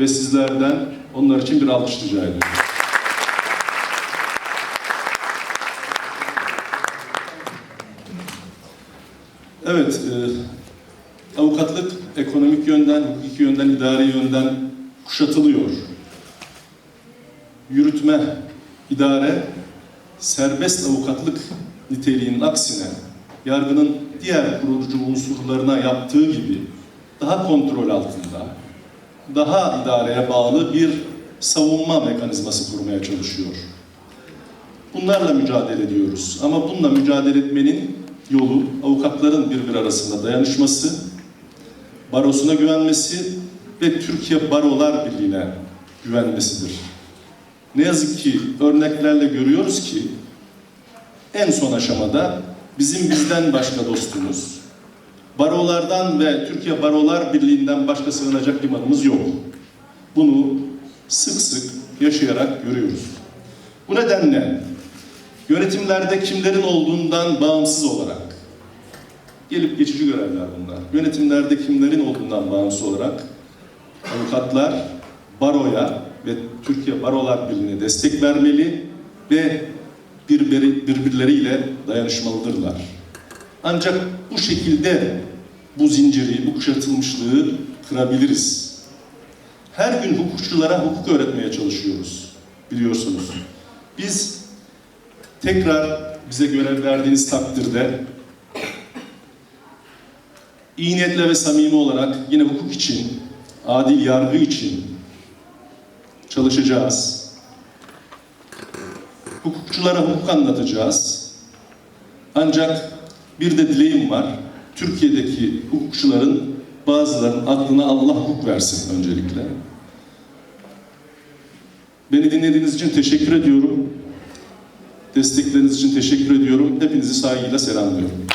ve sizlerden onlar için bir alkış rica ediyorum. Evet, e, avukatlık ekonomik yönden, hukuki yönden, idari yönden kuşatılıyor. Yürütme, idare, serbest avukatlık niteliğinin aksine yargının diğer kurucu unsurlarına yaptığı gibi daha kontrol altında, daha idareye bağlı bir savunma mekanizması kurmaya çalışıyor. Bunlarla mücadele ediyoruz. Ama bununla mücadele etmenin yolu avukatların birbir arasında dayanışması, barosuna güvenmesi ve Türkiye Barolar Birliği'ne güvenmesidir. Ne yazık ki örneklerle görüyoruz ki en son aşamada bizim bizden başka dostumuz, barolardan ve Türkiye Barolar Birliği'nden başka sığınacak limanımız yok. Bunu sık sık yaşayarak görüyoruz. Bu nedenle yönetimlerde kimlerin olduğundan bağımsız olarak gelip geçici görevler bunlar. Yönetimlerde kimlerin olduğundan bağımsız olarak avukatlar baroya ve Türkiye Barolar Birliği'ne destek vermeli ve birbirleriyle dayanışmalıdırlar. Ancak bu şekilde bu zinciri, bu kuşatılmışlığı kırabiliriz. Her gün hukukçulara hukuk öğretmeye çalışıyoruz, biliyorsunuz. Biz tekrar bize görev verdiğiniz takdirde iyi niyetle ve samimi olarak yine hukuk için, adil yargı için çalışacağız. Hukukçulara hukuk anlatacağız. Ancak bir de dileğim var. Türkiye'deki hukukçuların bazılarının aklına Allah hukuk versin öncelikle. Beni dinlediğiniz için teşekkür ediyorum. Destekleriniz için teşekkür ediyorum. Hepinizi saygıyla selamlıyorum.